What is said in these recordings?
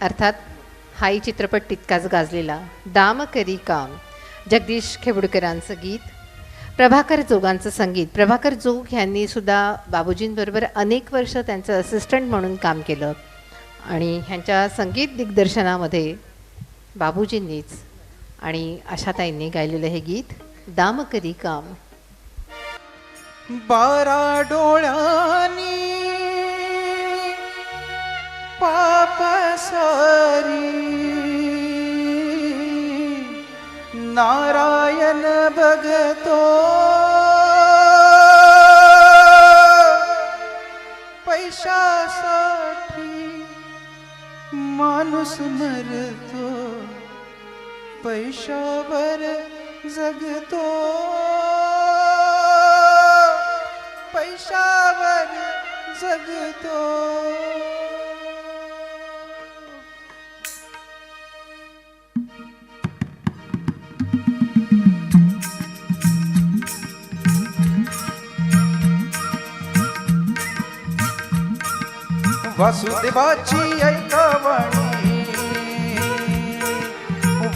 अर्थात हाही चित्रपट तितकाच गाजलेला. दाम करी काम. जगदीश खेबुडकरांचं गीत. प्रभाकर जोगांचं संगीत. प्रभाकर जोग यांनी सुद्धा बाबूजींबरोबर अनेक वर्ष त्यांचं असिस्टंट म्हणून काम केलं. आणि ह्यांच्या संगीत दिग्दर्शनामध्ये बाबूजींनीच आणि आशाताईंनी गायलेलं हे गीत दाम करी काम. बारा डोळ्या नारायण बघतो पैशासाठी माणूस मरतो पैशावर जगतो। पैशावर जगतो। वासुदेवाची ऐकावणी.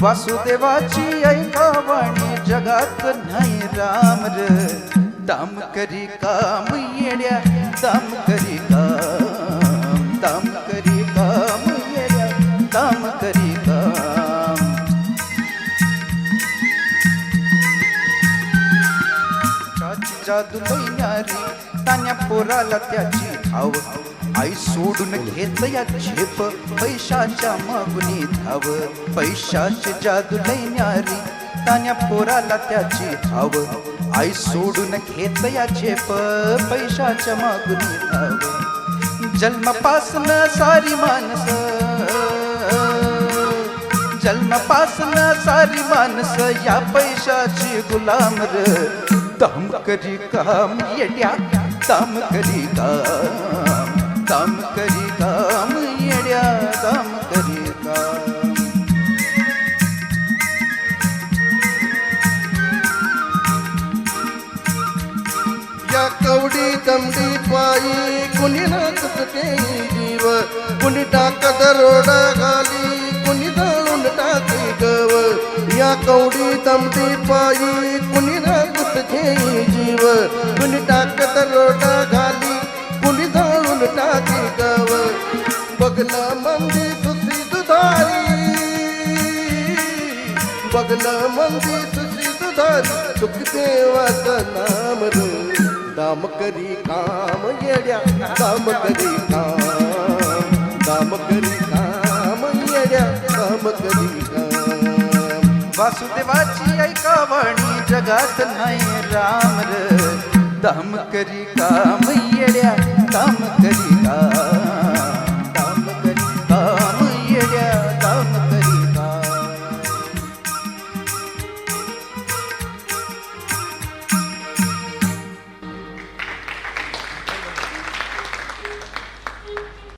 वासुदेवाची ऐकावणी जगात नाही राम र. दाम करी काम येड्या दाम करी काम दाम करी काम येड्या दाम करी काम. त्याची जादू लैनारी तान्या पोराला त्याची धाव आई सोडून घेत या झेप. पैशाच्या मागुनी धाव. पैशाची जादू न्यारी. तान्या पोराला त्याची धाव. आई सोडून घेत या झेप. पैशाच्या मागुनी धाव. जन्मपासन सारी माणस. जन्मपासन सारी माणस या पैशाची गुलाम र. दम करी काम येड्या. दम करी काम. कवडी दमडी पायी कुणी नाचत ते जीव कुणी टाक दरोडा घाली कुणी दळून टाके गव. या कवडी दमडी पायी कुणी नाचत ते जीव कुणी टाक दरोडा घाली कुणी दळून टाके गव. बघलं मंदी दुसरी दुधारी बघलं मंदी सुशी दुधारी सुख देवाचं नाम रू. दाम करी काम येड्या दाम करी काम दाम करी काम येड्या दाम करी काम. वासुदेवाची ऐकावणी जगात नाही राम र. दाम करी काम येड्या दाम करी काम.